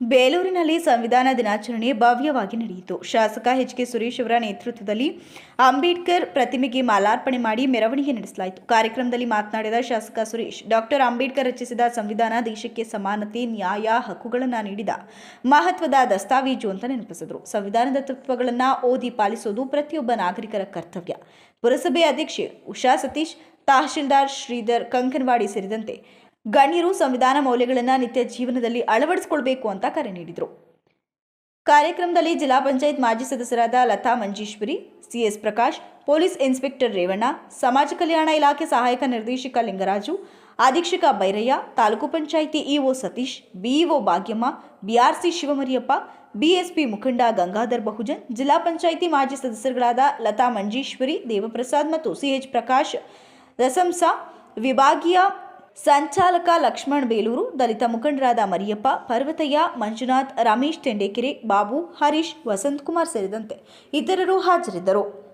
ಬೇಲೂರಿನಲ್ಲಿ ಸಂವಿಧಾನ ದಿನಾಚರಣೆ ಭವ್ಯವಾಗಿ ನಡೆಯಿತು. ಶಾಸಕ ಎಚ್ ಕೆ ಸುರೇಶ್ ಅವರ ನೇತೃತ್ವದಲ್ಲಿ ಅಂಬೇಡ್ಕರ್ ಪ್ರತಿಮೆಗೆ ಮಾಲಾರ್ಪಣೆ ಮಾಡಿ ಮೆರವಣಿಗೆ ನಡೆಸಲಾಯಿತು. ಕಾರ್ಯಕ್ರಮದಲ್ಲಿ ಮಾತನಾಡಿದ ಶಾಸಕ ಸುರೇಶ್ ಡಾಕ್ಟರ್ ಅಂಬೇಡ್ಕರ್ ರಚಿಸಿದ ಸಂವಿಧಾನ ದೇಶಕ್ಕೆ ಸಮಾನತೆ, ನ್ಯಾಯ, ಹಕ್ಕುಗಳನ್ನು ನೀಡಿದ ಮಹತ್ವದ ದಸ್ತಾವೇಜು ಅಂತ ನೆನಪಿಸಿದರು. ಸಂವಿಧಾನದ ತತ್ವಗಳನ್ನು ಓದಿ ಪಾಲಿಸೋದು ಪ್ರತಿಯೊಬ್ಬ ನಾಗರಿಕರ ಕರ್ತವ್ಯ. ಪುರಸಭೆ ಅಧ್ಯಕ್ಷೆ ಉಷಾ ಸತೀಶ್, ತಹಶೀಲ್ದಾರ್ ಶ್ರೀಧರ್ ಕಂಕನವಾಡಿ ಸೇರಿದಂತೆ ಗಣ್ಯರು ಸಂವಿಧಾನ ಮೌಲ್ಯಗಳನ್ನು ನಿತ್ಯ ಜೀವನದಲ್ಲಿ ಅಳವಡಿಸಿಕೊಳ್ಬೇಕು ಅಂತ ಕರೆ ನೀಡಿದರು. ಕಾರ್ಯಕ್ರಮದಲ್ಲಿ ಜಿಲ್ಲಾ ಪಂಚಾಯತ್ ಮಾಜಿ ಸದಸ್ಯರಾದ Lata Manjeshwari, CS Prakash, police inspector Revanna, ಸಮಾಜ ಕಲ್ಯಾಣ ಇಲಾಖೆ ಸಹಾಯಕ ನಿರ್ದೇಶಕ ಲಿಂಗರಾಜು, ಅಧೀಕ್ಷಕ Bairaiah, taluk panchayat EO Satish, BEO Bhagyamma, BRC Shivamariyappa, BSP ಮುಖಂಡ ಗಂಗಾಧರ್ ಬಹುಜನ್, ಜಿಲ್ಲಾ ಪಂಚಾಯಿತಿ ಮಾಜಿ ಸದಸ್ಯರುಗಳಾದ ಲತಾ ಮಂಜೇಶ್ವರಿ, ದೇವಪ್ರಸಾದ್ ಮತ್ತು ಸಿಎಚ್ ಪ್ರಕಾಶ್, ರಸಂಸ, ವಿಭಾಗೀಯ ಸಂಚಾಲಕ ಲಕ್ಷ್ಮಣ್ ಬೇಲೂರು, ದಲಿತ ಮುಖಂಡರಾದ ಮರಿಯಪ್ಪ, ಪರ್ವತಯ್ಯ, ಮಂಜುನಾಥ್, ರಮೇಶ್ ತೆಂಡೇಕೆರೆ, ಬಾಬು, ಹರೀಶ್, ವಸಂತಕುಮಾರ್ ಸೇರಿದಂತೆ ಇತರರು ಹಾಜರಿದ್ದರು.